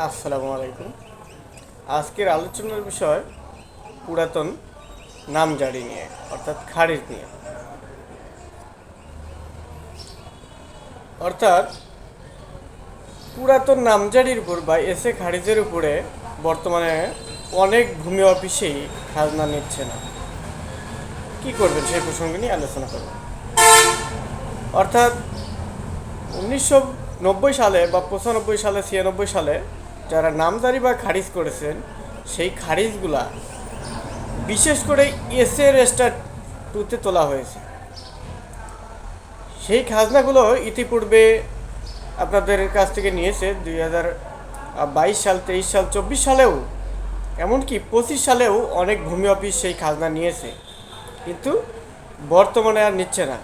আসসালামু আলাইকুম। আজকের আলোচনার বিষয় পুরাতন নামজারি নিয়ে, অর্থাৎ খারিজ নিয়ে। অর্থাৎ পুরাতন নামজারির উপর বা এসে খারিজের উপরে বর্তমানে অনেক ভূমি অফিসেই খাজনা নিচ্ছে না। কি করবেন সেই প্রসঙ্গে নিয়ে আলোচনা করব। অর্থাৎ উনিশশো নব্বই সালে বা পঁচানব্বই সালে, ছিয়ানব্বই সালে যারা নামজারি বা খারিজ করেছেন, সেই খারিজগুলা বিশেষ করে এসএ রেস্টার টুতে তোলা হয়েছে। সেই খাজনাগুলো ইতিপূর্বে আপনাদের কাছ থেকে নিয়েছে দুই হাজার বাইশ সাল, তেইশ সাল, চব্বিশ সালেও, এমনকি পঁচিশ সালেও অনেক ভূমি অফিস সেই খাজনা নিয়েছে। কিন্তু বর্তমানে আর নিচ্ছে না।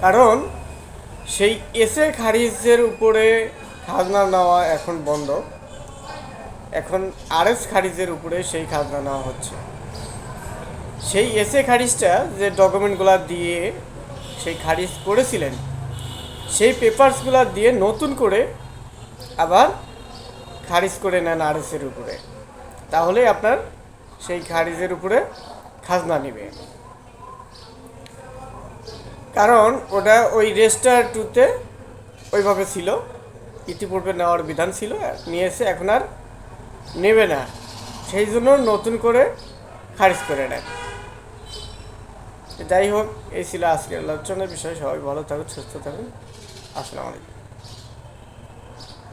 কারণ সেই এসে খারিজের উপরে খাজনা নেওয়া এখন বন্ধ। এখন আরএস খারিজের উপরে সেই খাজনা নেওয়া হচ্ছে। সেই এসে খারিজটা যে ডকুমেন্টগুলো দিয়ে সেই খারিজ করেছিলেন, সেই পেপারসগুলো দিয়ে নতুন করে আবার খারিজ করে নেন আর আরএসের উপরে। তাহলে আপনার সেই খারিজের উপরে খাজনা নেবে। কারণ ওটা ওই রেজিস্টার টুতে ওইভাবে ছিল। ইতিপূর্বে নেওয়ার বিধান ছিল, নিয়ে এসে এখন আর নেবে না। সেই জন্য নতুন করে খারিজ করে নেয়। যাই হোক, এই ছিল আজকের আলোচনার বিষয়ে। সবাই ভালো থাকুন, সুস্থ থাকুন। আসসালামু আলাইকুম।